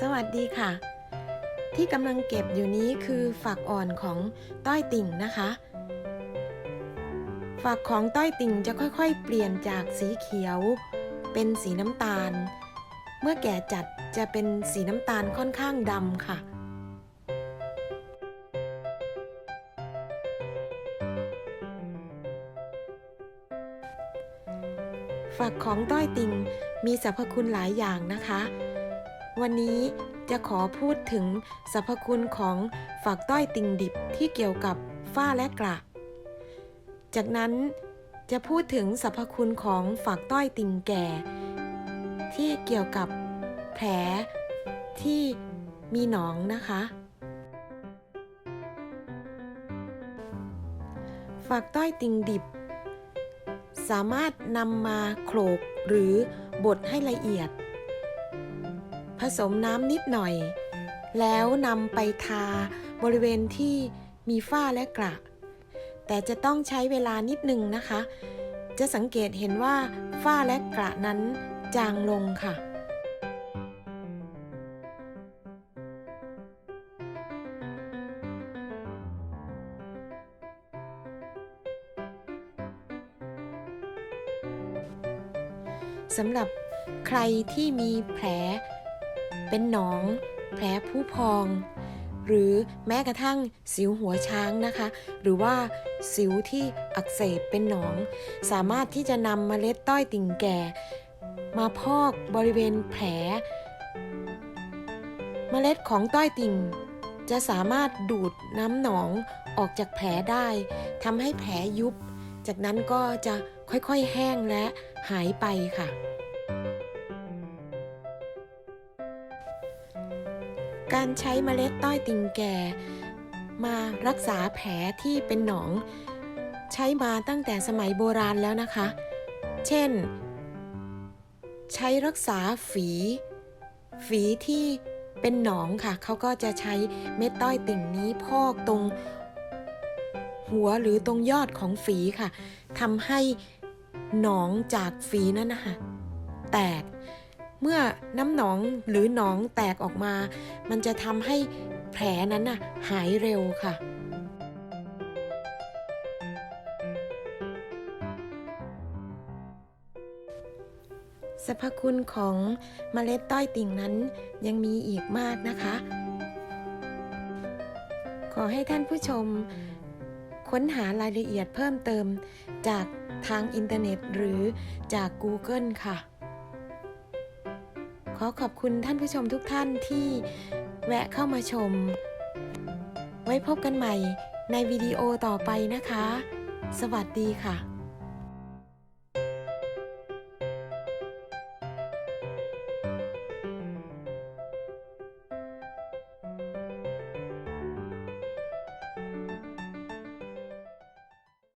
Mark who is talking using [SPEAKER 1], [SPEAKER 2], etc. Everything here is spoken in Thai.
[SPEAKER 1] สวัสดีค่ะ ที่กำลังเก็บอยู่นี้คือฝักอ่อนของต้อยติ่งนะคะ ฝักของต้อยติ่งจะค่อยๆ เปลี่ยนจากสีเขียว เป็นสีน้ำตาล เมื่อแก่จัดจะเป็นสีน้ำตาลค่อนข้างดำค่ะฝักของต้อยติ่งมีสรรพคุณหลายอย่างนะคะ วันนี้จะขอพูดถึงสรรพคุณของฝักต้อยติ่งดิบที่เกี่ยวกับฝ้าและกระ จากนั้นจะพูดถึงสรรพคุณของฝักต้อยติ่งแก่ ที่เกี่ยวกับแผลที่มีหนองนะคะ ฝักต้อยติ่งดิบ สามารถนำมาโขลกหรือบดให้ละเอียด ผสมน้ำนิดหน่อย แล้วนำไปทาบริเวณที่มีฝ้าและกระ แต่จะต้องใช้เวลานิดนึงนะคะ จะสังเกตเห็นว่าฝ้าและกระนั้นจางลงค่ะ สำหรับใครที่มีแผล เป็นหนอง แผลผู้พอง หรือแม้กระทั่งสิวหัวช้างนะคะ หรือว่าสิวที่อักเสบเป็นหนอง สามารถที่จะนำเมล็ดต้อยติ่งแก่ มาพอกบริเวณแผลเมล็ดของต้อยติ่ง จะสามารถดูดน้ำหนองออกจากแผลได้ทำให้แผลยุบ จากนั้นก็จะค่อยๆแห้งและหายไปค่ะ การใช้เมล็ดต้อยติ่งแก่ มารักษาแผลที่เป็นหนอง ใช้มาตั้งแต่สมัยโบราณแล้วนะคะ เช่น ใช้รักษาฝี ฝีที่เป็นหนองค่ะ เขาก็จะใช้เม็ดต้อยติ่งนี้พอกตรงหัวหรือตรงยอดของฝีค่ะทำให้หนองจากฝีนั้นนะคะแตก เมื่อน้ำหนองหรือหนองแตกออกมา มันจะทำให้แผลนั้นน่ะหายเร็วค่ะสรรพคุณของเมล็ดต้อยติ่งนั้นยังมีอีกมากนะคะ ขอให้ท่านผู้ชม ค้นหารายละเอียดเพิ่มเติมจากทางอินเทอร์เน็ตหรือจาก Google ค่ะ อขอบคุณท่านผู้ชมทุกท่านที่แวะเข้ามาชม ไว้พบกันใหม่ในวิดีโอต่อไปนะคะ สวัสดีค่ะ